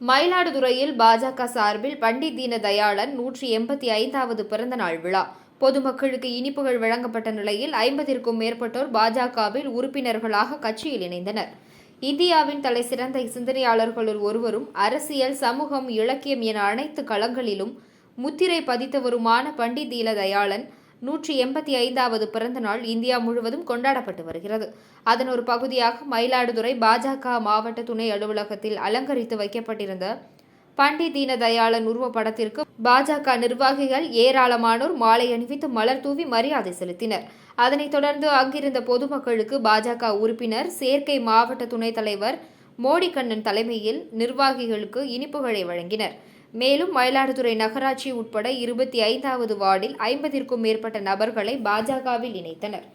மயிலாடுதுறையில் பாஜக சார்பில் பண்டித் தீன தயாளன் நூற்றி எண்பத்தி ஐந்தாவது பிறந்தநாள் விழா. பொதுமக்களுக்கு இனிப்புகள் வழங்கப்பட்ட நிலையில் ஐம்பதிற்கும் மேற்பட்டோர் பாஜகவில் உறுப்பினர்களாக கட்சியில் இணைந்தனர். இந்தியாவின் தலை சிறந்த சிந்தனையாளர்களுள் ஒருவரும் அரசியல் சமூகம் இலக்கியம் என அனைத்து களங்களிலும் முத்திரை பதித்தவருமான பண்டித் தீன தயாளன் நூற்றி எண்பத்தி ஐந்தாவது பிறந்த நாள் இந்தியா முழுவதும் கொண்டாடப்பட்டு வருகிறது. அதன் ஒரு பகுதியாக மயிலாடுதுறை பாஜக மாவட்ட துணை அலுவலகத்தில் அலங்கரித்து வைக்கப்பட்டிருந்த பண்டித் தீனதயாளன் உருவ உருவப்படத்திற்கு பாஜக நிர்வாகிகள் ஏராளமானோர் மாலை அணிவித்து மலர் தூவி மரியாதை செலுத்தினர். அதனைத் தொடர்ந்து அங்கிருந்த பொதுமக்களுக்கு பாஜக உறுப்பினர் சேர்க்கை மாவட்ட துணைத் தலைவர் மோடிகண்ணன் தலைமையில் நிர்வாகிகளுக்கு இனிப்புகளை வழங்கினர். மேலும் மயிலாடுதுறை நகராட்சி உட்பட இருபத்தி ஐந்தாவது வார்டில் ஐம்பதிற்கும் மேற்பட்ட நபர்களை பாஜகவில் இணைத்தனர்.